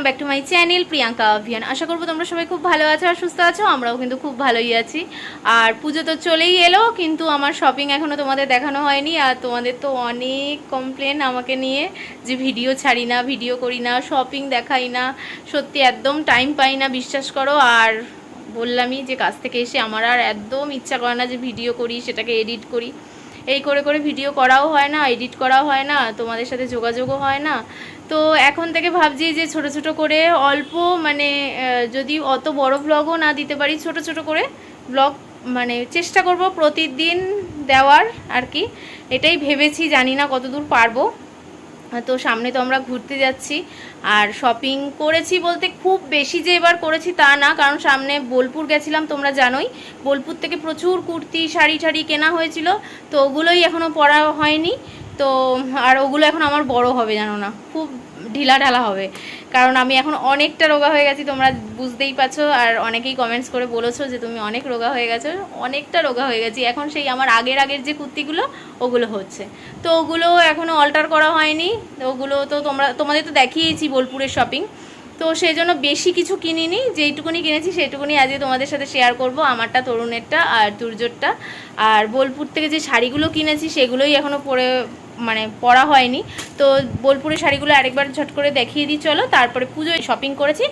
Welcome back to my channel Priyanka অভিয়ান আশা করব তোমরা সবাই খুব ভালো আছো আর সুস্থ আছো, আমরাও কিন্তু খুব ভালোই আছি। আর পুজো তো চলেই এলো, কিন্তু আমার শপিং এখনও তোমাদের দেখানো হয়নি, আর তোমাদের তো অনেক কমপ্লেন আমাকে নিয়ে যে ভিডিও ছাড়ি না ভিডিও করি না শপিং দেখাই না, সত্যি একদম টাইম পাই না, বিশ্বাস করো। আর বললামই যে কাছ থেকে এসে আমার আর একদম ইচ্ছা করে না যে ভিডিও করি, সেটাকে এডিট করি। এই করে করে ভিডিও করাও হয় না এডিট করাও হয় না, তোমাদের সাথে যোগাযোগও হয় না। তো এখন থেকে ভাবছি যে ছোট ছোট করে অল্প মানে যদি অত বড় ব্লগও না দিতে পারি, ছোট ছোট করে ব্লগ মানে চেষ্টা করব প্রতিদিন দেওয়ার আর কি। এটাই ভেবেছি, জানি না কতদূর পারব। তো সামনে তো আমরা ঘুরতে যাচ্ছি। আর শপিং করেছি বলতে খুব বেশি যে এবার করেছি তা না, কারণ সামনে বোলপুর গেছিলাম, তোমরা জানোই। বোলপুর থেকে প্রচুর কুর্তি, শাড়ি টাড়ি কেনা হয়েছিল, তো ওগুলোই এখনও পরা হয়নি। তো, আর ওগুলো এখন আমার বড় হবে, জানো না। খুব ঢিলা ঢালা হবে। কারণ আমি এখন অনেকটা রোগা হয়ে গেছি, তোমরা বুঝতেই পারছ, আর অনেকেই কমেন্টস করে বলেছ যে তুমি অনেক রোগা হয়ে গেছো, অনেকটা রোগা হয়ে গেছি। এখন সেই আমার আগের আগের যে কুর্তিগুলো, ওগুলো হচ্ছে। তো ওগুলো এখনও অল্টার করা হয়নি। ওগুলো তো তোমরা, তোমাদের তো দেখিয়েছি বোলপুরের শপিং তো সেই জন্য বেশি কিছু কিনিনি, যেইটুকুনি কিনেছি সেইটুকুনি আজকে তোমাদের সাথে শেয়ার করব, আমারটা, তরুণেরটা আর তুর্যরটা আর বোলপুর থেকে যে শাড়িগুলো কিনেছি, সেগুলোই এখনও পরে মানে পরা হয়নি। তো বোলপুরের শাড়িগুলো আরেকবার ঝট করে দেখিয়ে দিই, চলো। তারপরে পুজোয় শপিং করেছি,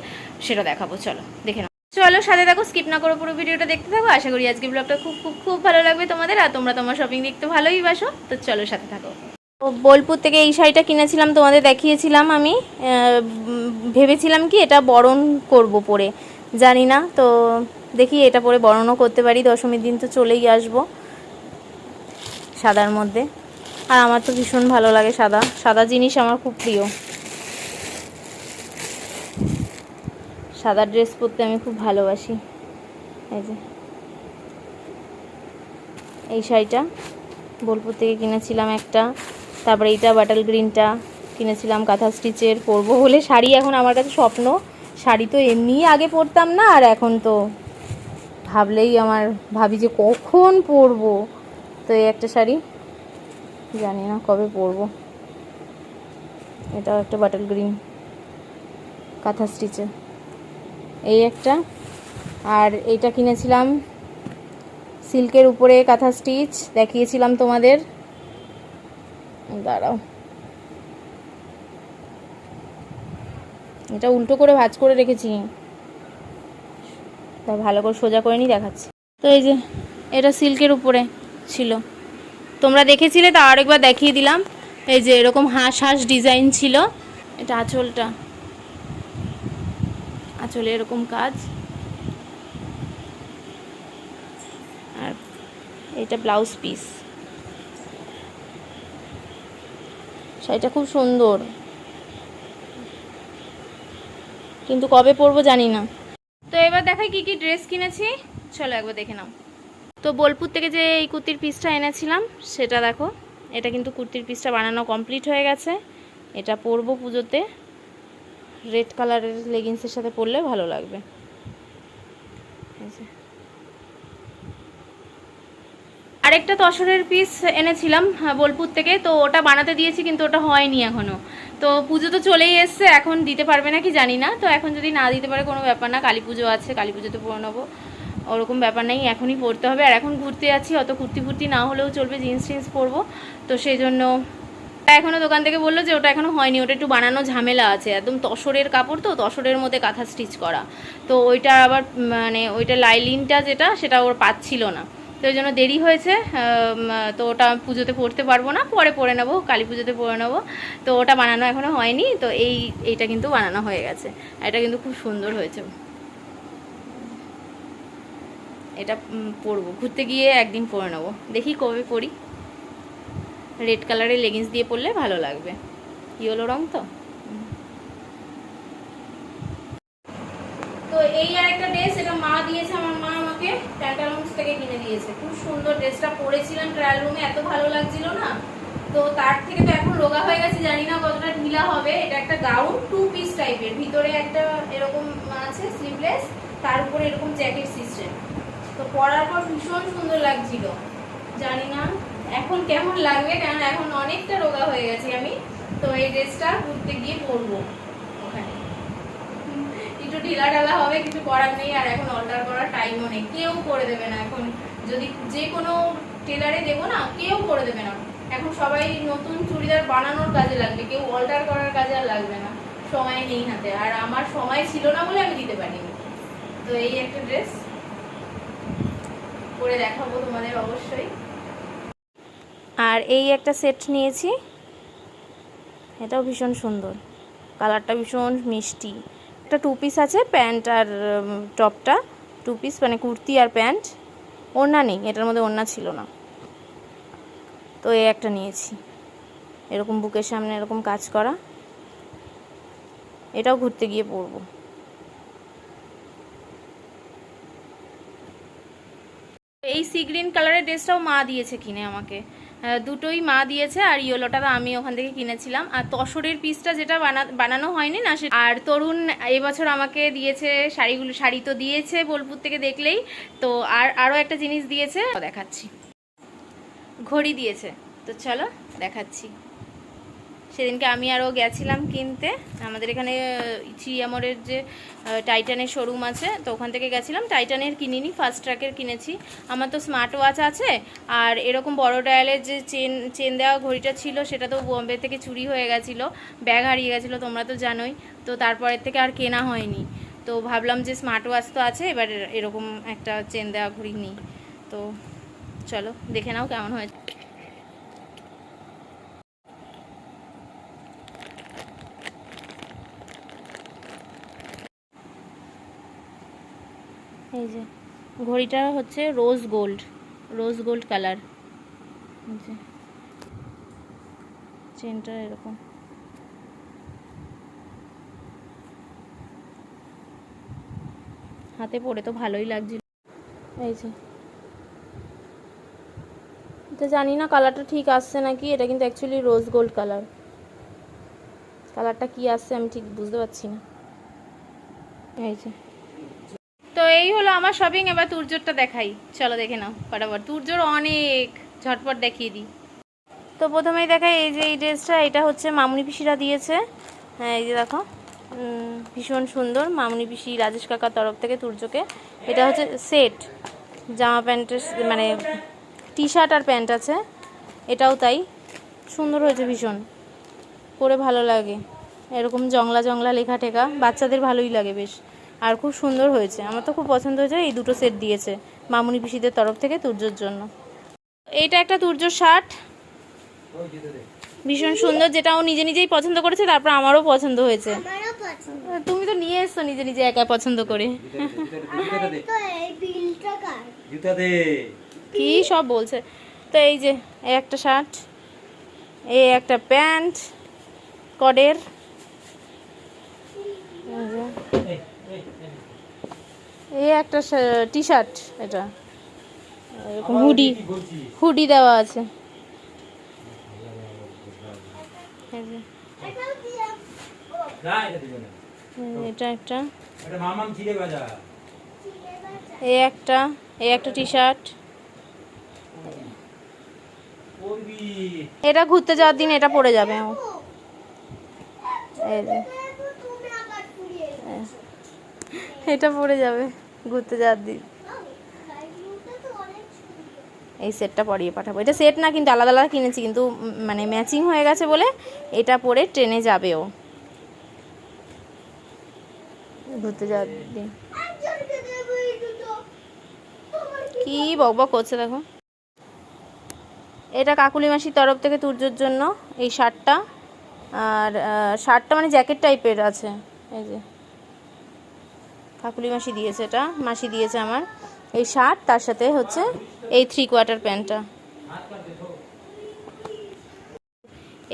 সেটা দেখাবো, চলো, দেখে চলো, সাথে দেখো স্কিপ না করো পুরো ভিডিওটা দেখতে থাকো। আশা করি আজকে ব্লগটা খুব খুব খুব ভালো লাগবে তোমাদের, আর তোমরা তোমার শপিং দেখতে ভালোই বাসো। তো চলো, সাথে থাকো। বোলপুর থেকে এই শাড়িটা কিনেছিলাম, তোমাদের দেখিয়েছিলাম আমি। ভেবেছিলাম কি এটা বরণ করব পরে, জানি না। তো দেখি এটা পরে বরণও করতে পারি, দশমীর দিন তো চলেই আসব, সাদার মধ্যে। আর আমার তো ভীষণ ভালো লাগে সাদা। সাদা জিনিস আমার খুব প্রিয়। সাদা ড্রেস পরতে আমি খুব ভালোবাসি। এই যে। এই শাড়িটা বোলপুর থেকে কিনেছিলাম একটা। তারপরে এইটা, বাটাল গ্রিনটা কিনেছিলাম কাঁথা স্টিচের পরবো বলে। শাড়ি এখন আমার কাছে স্বপ্ন। শাড়ি তো এমনিই আগে পরতাম না, আর এখন তো ভাবলেই আমার ভাবি যে কখন পরবো। তো এই একটা শাড়ি। জানি না কবে পরবো। এটাও একটা বাটাল গ্রিন কাঁথা স্টিচে এই একটা। আর এইটা কিনেছিলাম সিল্কের উপরে কাঁথা স্টিচ দেখিয়েছিলাম তোমাদের। দাঁড়াও। এটা উল্টো করে ভাঁজ করে রেখেছি। তা ভালো করে সোজা করে নিই দেখাচ্ছি। তো এই যে, এটা সিল্কের উপরে ছিল। তোমরা দেখেছিলে তা আরেকবার দেখিয়ে দিলাম। এই যে এরকম হাঁস হাঁস ডিজাইন ছিল। এটা আঁচলটা। আঁচলে এরকম কাজ। আর এটা ব্লাউজ পিস। শাড়িটা খুব সুন্দর। কিন্তু কবে পরবো জানি না। তো এবার দেখাই কি কি ড্রেস কিনেছি। চলো একবার দেখে নাও। তো বোলপুর থেকে যে এই কুর্তির পিসটা এনেছিলাম সেটা দেখো। এটা কিন্তু কুর্তির পিসটা বানানো কমপ্লিট হয়ে গেছে। এটা পরবো পুজোতে। রেড কালারের লেগিংসের সাথে পরলে ভালো লাগবে। আরেকটা তসরের পিস এনেছিলাম হ্যাঁ, বোলপুর থেকে। তো ওটা বানাতে দিয়েছি কিন্তু ওটা হয়নি এখনও। তো পুজো তো চলেই এসছে এখন দিতে পারবে না কি জানি না। তো এখন যদি না দিতে পারে কোনো ব্যাপার না কালী পুজো আছে কালী পুজোতে পরে নেব। ওরকম ব্যাপার নেই, এখনই পরতে হবে। আর এখন ঘুরতে যাচ্ছি, অত কুর্তি ফুর্তি না হলেও চলবে জিন্স টিন্স পরবো। তো সেই জন্য এখনও দোকান থেকে বলল যে ওটা এখনও হয়নি, ওটা একটু বানানো ঝামেলা আছে। একদম তসরের কাপড় তো, তসরের মধ্যে কাঁথা স্টিচ করা। তো ওইটা আবার মানে ওইটা লাইলিনটা যেটা, সেটা ওর পাচ্ছিল না। তো ওই জন্য দেরি হয়েছে তো ওটা পুজোতে পরতে পারব না, পরে পরে নেব, কালী পুজোতে পরে নেব। তো ওটা বানানো এখনও হয়নি, তো এই, এইটা কিন্তু বানানো হয়ে গেছে। এটা কিন্তু খুব সুন্দর হয়েছে। এটা পরবো। ঘুরতে গিয়ে একদিন পরে নেব। দেখি কবে পরি। রেড কালারের লেগিংস দিয়ে পরলে ভালো লাগবে। ইয়েলো রং তো? তো এই আর একটা ড্রেস এটা মা দিয়েছে, আমার মা আমাকে প্যান্টালুন্স থেকে কিনে দিয়েছে। খুব সুন্দর ড্রেসটা পরেছিলাম ট্রায়াল রুমে এত ভালো লাগছিল না? তো তার থেকে তো এখন রোগা হয়ে গেছে, জানি না কতটা ঢিলা হবে। এটা একটা গাউন টু পিস টাইপের ভিতরে একটা এরকম আছে স্লিভলেস তার উপরে এরকম জ্যাকেট সিস্টেম তো পরার পর ভীষণ সুন্দর লাগছিল। জানি না এখন কেমন লাগবে কারণ এখন অনেকটা রোগা হয়ে গেছি আমি। তো এই ড্রেসটা ঘুরতে গিয়ে পরবো ওখানে। একটু ঢিলা ঢালা হবে, কিছু করার নেই, আর এখন অল্টার করার টাইমও নেই। কেউ করে দেবে না এখন। যদি যে কোনো টেলারে দেবো না, কেউ করে দেবে না। এখন সবাই নতুন চুড়িদার বানানোর কাজে লাগবে, কেউ অল্টার করার কাজে আর লাগবে না। সময় নেই হাতে। আর আমার সময় ছিল না বলে আমি দিতে পারিনি। তো এই একটা ড্রেস পরে দেখাবো তোমাদের অবশ্যই। আর এই একটা সেট নিয়েছি। এটাও ভীষণ সুন্দর। কালারটা ভীষণ মিষ্টি। একটা টু পিস আছে, প্যান্ট আর টপটা। টু পিস মানে কুর্তি আর প্যান্ট। ওড়না নেই, এটার মধ্যে ওড়না ছিল না। তো এই একটা নিয়েছি। এরকম বুকের সামনে এরকম কাজ করা। এটাও ঘুরতে গিয়ে পরবো। এই সি গ্রিন কালারের ড্রেসটাও মা দিয়েছে কিনে আমাকে। দুটোই মা দিয়েছে আর ইয়েলোটা আমি ওখান থেকে কিনেছিলাম। আর তসরের পিসটা যেটা বানা, বানানো হয়নি না সে আর তরুণ এবছর আমাকে দিয়েছে, শাড়িগুলো শাড়ি তো দিয়েছে বোলপুর থেকে দেখলেই। তো আর আরও একটা জিনিস দিয়েছে, দেখাচ্ছি। ঘড়ি দিয়েছে। তো চলো, দেখাচ্ছি। সেদিনকে আমি আরও গেছিলাম কিনতে। আমাদের এখানে চিয়ামরের যে টাইটানের শোরুম আছে, তো ওখান থেকে গেছিলাম। টাইটানের কিনিনি ফার্স্ট ট্র্যাকের কিনেছি। আমার তো স্মার্ট ওয়াচ আছে, আর এরকম বড় ডায়ালের যে চেন চেন দেওয়া ঘড়িটা ছিল, সেটা তো বোম্বে থেকে চুরি হয়ে গেছিল ব্যাগ হারিয়ে গেছিল, তোমরা তো জানোই। তো তারপরের থেকে আর কেনা হয়নি। তো ভাবলাম যে স্মার্ট ওয়াচ তো আছে, এবার এরকম একটা চেন দেওয়া ঘড়ি নিই। তো চলো, দেখে নাও কেমন হয়েছে। এই যে, ঘড়িটা হচ্ছে rose gold rose gold colour যে চেনটা এরকম। হাতে পরে তো ভালোই লাগছিল। এই যে। এটা জানি না কালারটা ঠিক আসছে নাকি, এটা কিন্তু অ্যাকচুয়ালি রোজ গোল্ড কালার কালারটা কি আসছে আমি ঠিক বুঝতে পারছি না। এই যে। তো এই হলো আমার শপিং এবার তুর্জোরটা দেখাই। চলো দেখে নাও, ফটাফট। তুর্জোর অনেক, ঝটপট দেখিয়ে দিই। তো প্রথমেই দেখাই, এই যে এই ড্রেসটা, এটা হচ্ছে মামুনি পিসিরা দিয়েছে। হ্যাঁ এই যে দেখো। ভীষণ সুন্দর, মামুনি পিসি রাজেশ কাকার তরফ থেকে তুর্যকে। এটা হচ্ছে সেট, জামা প্যান্টের মানে টি শার্ট আর প্যান্ট আছে। এটাও তাই, সুন্দর হয়েছে ভীষণ। পরে ভালো লাগে। এরকম জংলা জংলা লেখা টেকা বাচ্চাদের ভালোই লাগে বেশ। আর খুব সুন্দর হয়েছে। আমার তো খুব পছন্দ হয়েছে এই দুটো সেট দিয়েছে মামুনি পিসিদের তরফ থেকে তুর্যর জন্য। এইটা একটা তুর্যর শার্ট। ভীষণ সুন্দর যেটা ও নিজে নিজেই পছন্দ করেছে তারপর আমারও পছন্দ হয়েছে। তুমি তো নিয়ে এসছো নিজে নিজে একা পছন্দ করে। কি সব বলছে? তো এই যে একটা শার্ট এই একটা প্যান্ট কডের এই যে, এই একটা টি শার্ট এটা। এরকম হুডি হুডি দেওয়া আছে। এটা একটা। এই একটা এই একটা টি শার্ট এটা ঘুরতে যাওয়ার দিন এটা পরে যাবে। ও। এই যে তুমি আবার পুড়িয়ে এটা পরে যাবে, ঘুরতে যাওয়ার দিন। এই সেটটা পরিয়ে পাঠাবো। এটা সেট না, কিন্তু আলাদা আলাদা কিনেছি, কিন্তু মানে ম্যাচিং হয়ে গেছে বলে এটা পরে ট্রেনে যাবে ও ঘুরতে যাওয়ার দিন। কি বক করছে দেখো। এটা কাকুলি মাসির তরফ থেকে তুর্যর জন্য এই শার্টটা। আর শার্টটা মানে জ্যাকেট টাইপের আছে। এই যে। কাকুলি মাসি দিয়েছে এটা মাসি দিয়েছে আমার এই শার্ট তার সাথে হচ্ছে এই থ্রি কোয়ার্টার প্যান্টটা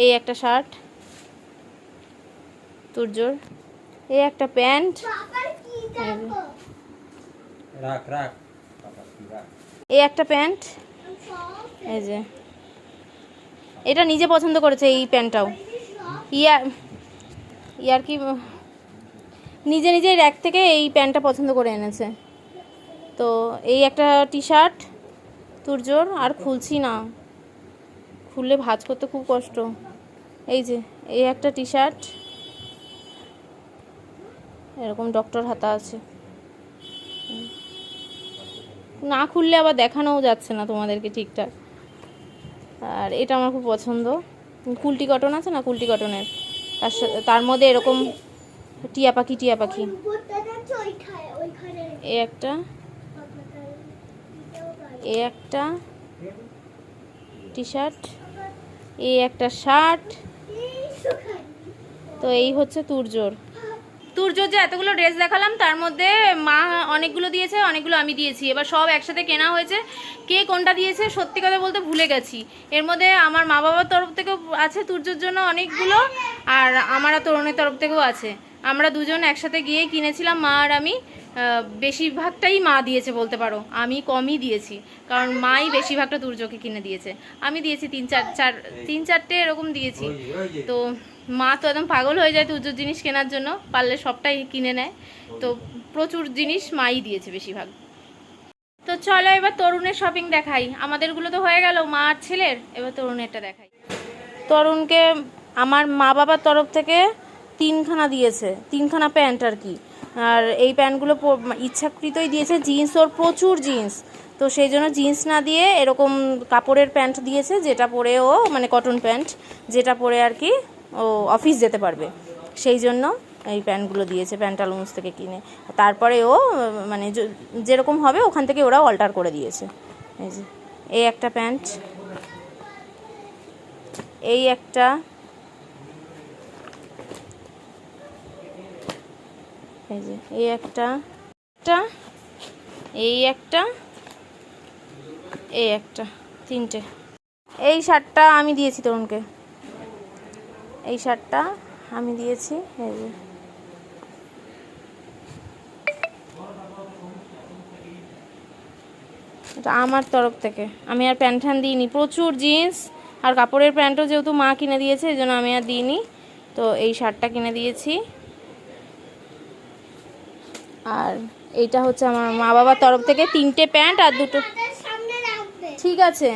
এই একটা শার্ট তুর্যর এই একটা প্যান্ট। এই একটা প্যান্ট। এই যে। এটা নিজে পছন্দ করেছে এই প্যান্টটাও। ইয়ার ইয়ার কি নিজে নিজে র্যাক থেকে এই প্যান্টটা পছন্দ করে এনেছে। তো এই একটা টি শার্ট তুর্জোর, আর খুলছি না। খুললে ভাজ করতে খুব কষ্ট। এই যে, এই একটা টি শার্ট এরকম ডক্টর হাতা আছে। না খুললে আবার দেখানোও যাচ্ছে না তোমাদেরকে ঠিকঠাক। আর এটা আমার খুব পছন্দ। কুলটি কটন আছে না, কুলটি কটনের তার সাথে, তার মধ্যে এরকম টিয়া পাখি টিয়া পাখি। এ একটা। এ একটা। টি শার্ট এ একটা শার্ট। তো এই হচ্ছে তুরজোর। তুরজোর যে এতগুলো ড্রেস দেখালাম তার মধ্যে মা অনেকগুলো দিয়েছে অনেকগুলো আমি দিয়েছি। এবার সব একসাথে কেনা হয়েছে। কে কোনটা দিয়েছে সত্যি কথা বলতে ভুলে গেছি। এর মধ্যে আমার মা বাবার তরফ থেকেও আছে তুর্যর জন্য অনেকগুলো আর আমার আর তরুণের তরফ থেকেও আছে। আমরা দুজন একসাথে গিয়ে কিনেছিলাম মা আর আমি। বেশিরভাগটাই মা দিয়েছে বলতে পারো। আমি কমই দিয়েছি কারণ মাই বেশিরভাগটা তুর্যকে কিনে দিয়েছে। আমি দিয়েছি তিন চার চার তিন চারটে এরকম দিয়েছি। তো মা তো একদম পাগল হয়ে যায় তুজোর জিনিস কেনার জন্য, পারলে সবটাই কিনে নেয়। তো প্রচুর জিনিস মাই দিয়েছে বেশিরভাগ। তো চলো এবার তরুণের শপিং দেখাই। আমাদেরগুলো তো হয়ে গেল, মা আর ছেলের। এবার তরুণেরটা দেখাই। তরুণকে আমার মা বাবার তরফ থেকে তিনখানা দিয়েছে, তিনখানা প্যান্ট আর কি। আর এই প্যান্টগুলো ইচ্ছাকৃতই দিয়েছে। জিন্স, ওর প্রচুর জিন্স। তো সেই জন্য জিন্স না দিয়ে এরকম কাপড়ের প্যান্ট দিয়েছে, যেটা পরে ও মানে কটন প্যান্ট যেটা পরে আর কি ও অফিস যেতে পারবে। সেই জন্য এই প্যান্টগুলো দিয়েছে প্যান্টালুন্স থেকে কিনে। তারপরে ও মানে যেরকম হবে ওখান থেকে ওরা অল্টার করে দিয়েছে। এই যে, এই একটা প্যান্ট, এই একটা, এই এই একটা একটা, এই একটা এই একটা, তিনটে। এই শার্টটা আমি দিয়েছি তরুণকে। এই শার্টটা আমি দিয়েছি এই যে। এটা আমার তরফ থেকে। আমি আর প্যান্ট ফ্যান দিইনি। প্রচুর জিন্স আর কাপড়ের প্যান্টও যেহেতু মা কিনে দিয়েছে এই জন্য আমি আর দিইনি। তো এই শার্টটা কিনে দিয়েছি। আর এইটা হচ্ছে আমার মা বাবার তরফ থেকে তিনটে প্যান্ট আর দুটো ঠিক আছে।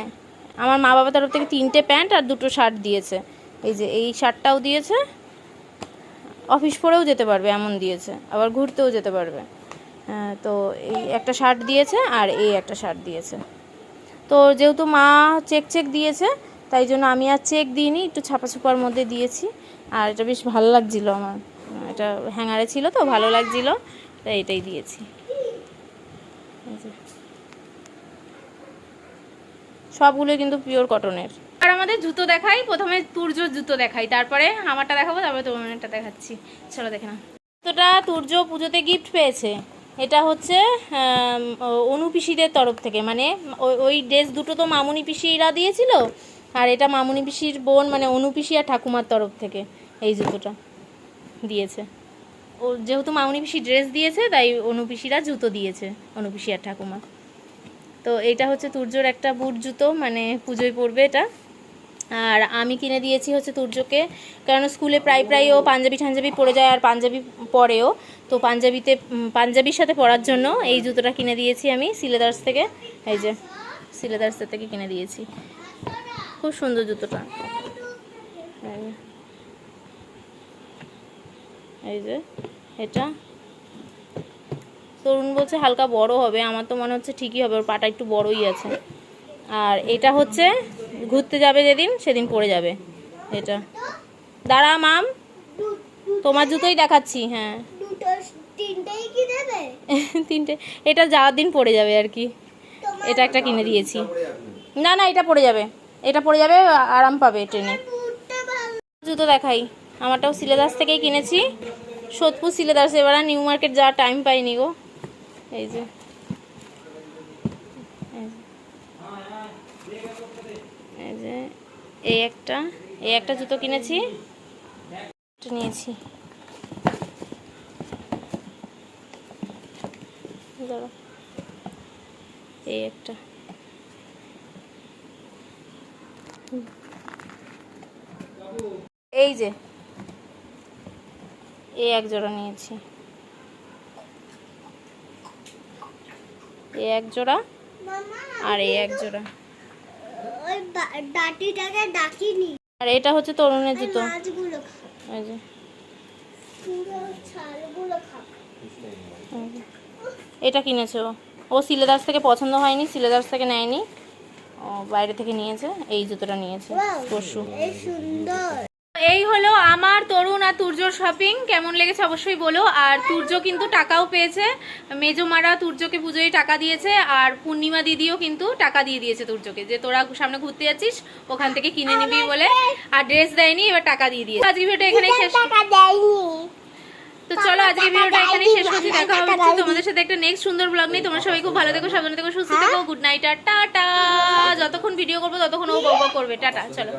আমার মা বাবার তরফ থেকে তিনটে প্যান্ট আর দুটো শার্ট দিয়েছে। এই যে এই শার্টটাও দিয়েছে। অফিস পরেও যেতে পারবে এমন দিয়েছে। আবার ঘুরতেও যেতে পারবে। হ্যাঁ, তো এই একটা শার্ট দিয়েছে আর এই একটা শার্ট দিয়েছে। তো যেহেতু মা চেক চেক দিয়েছে তাই জন্য আমি আর চেক দিইনি একটু ছাপা ছাপার মধ্যে দিয়েছি। আর এটা বেশ ভালো লাগছিল আমার। এটা হ্যাঙ্গারে ছিল তো ভালো লাগছিল। তাই এটাই দিয়েছি। সবগুলো কিন্তু পিওর কটনের আর আমাদের জুতো দেখাই প্রথমে তুর্যর জুতো দেখাই তারপরে আমারটা দেখাবো তারপরে তোমারটা দেখাচ্ছি। চলো দেখে না জুতোটা তুর্য পুজোতে গিফট পেয়েছে। এটা হচ্ছে আম, ও- অনু পিসিদের তরফ থেকে মানে ওই- ড্রেস দুটো তো মামুনি পিসিরা দিয়েছিল আর এটা মামুনি পিসির বোন মানে অনু পিসি আর ঠাকুমার তরফ থেকে এই জুতোটা দিয়েছে। ও যেহেতু মামুনি পিসি ড্রেস দিয়েছে তাই অনু পিসিরা জুতো দিয়েছে অনু পিসি আর ঠাকুমা। তো এটা হচ্ছে তুর্যর একটা বুট জুতো মানে পুজোয় পড়বে এটা। আর আমি কিনে দিয়েছি হচ্ছে তুর্যকে। কারণ স্কুলে প্রায় প্রায় ও পাঞ্জাবি ঠাঞ্জাবি পরে যায় আর পাঞ্জাবি পরেও। তো পাঞ্জাবিতে পাঞ্জাবির সাথে পরার জন্য এই জুতোটা কিনে দিয়েছি আমি সিলেদার্স থেকে। এই যে সিলেদার্সের থেকে কিনে দিয়েছি। খুব সুন্দর জুতোটা। এই যে, এটা। তরুণ বলছে হালকা বড় হবে, আমার তো মনে হচ্ছে ঠিকই হবে, ওর পাটা একটু বড়ই আছে। আর এটা হচ্ছে ঘুরতে যাবে যেদিন, সেদিন পড়ে যাবে। এটা। দাঁড়া, মাম। তোমার জুতোই দেখাচ্ছি হ্যাঁ। তিনটে। এটা যাওয়ার দিন পড়ে যাবে আর কি। এটা একটা কিনে দিয়েছি। না না, এটা পড়ে যাবে। এটা পড়ে যাবে, আরাম পাবে ট্রেনে। জুতো দেখাই। আমারটাও সিলেদার্স থেকেই কিনেছি। সোদপুর সিলেদার্স এবার নিউ মার্কেট যাওয়ার টাইম পাইনি গো। এই যে এই যে। এই যে এই একটা এই একটা জুতো কিনেছি। নিয়েছি। এই একটা। এই যে। এই এক জোড়া নিয়েছি। এই এক জোড়া আর এই এক জোড়া। ওই ডাটিটাকে ডাকিনি। আর এটা হচ্ছে তরুণের জুতো। যে। এটা কিনেছে ও। সিলেদার্স থেকে পছন্দ হয়নি সিলেদার্স থেকে নেয়নি। ও বাইরে থেকে নিয়েছে এই জুতোটা নিয়েছে পরশু। সুন্দর। এই হলো আমার তরুণ আর তুর্যর শপিং কেমন লেগেছে অবশ্যই বলো। আর তুর্য কিন্তু টাকাও পেয়েছে। মেজমারা তুর্যকে পুজোয় টাকা দিয়েছে আর পূর্ণিমা দিদিও কিন্তু টাকা দিয়ে দিয়েছে তুর্যকে যে তোরা সামনে ঘুরতে যাচ্ছিস ওখান থেকে কিনে নিবি বলে। আর ড্রেস দেয়নি এবার টাকা দিয়ে দিয়েছে। আজকে ভিডিওটা এখানে শেষ। তো চলো আজকে ভিডিওটা এখানে শেষ করছি। দেখা হচ্ছে তোমাদের সাথে একটা নেক্সট সুন্দর ব্লগ নেই তোমরা সবাই খুব ভালো থেকো সাবধানে থেকো সুস্থ থেকো। গুড নাইট আর টাটা। যতক্ষণ ভিডিও করব ততক্ষণ ও বক করবে। টাটা চলো।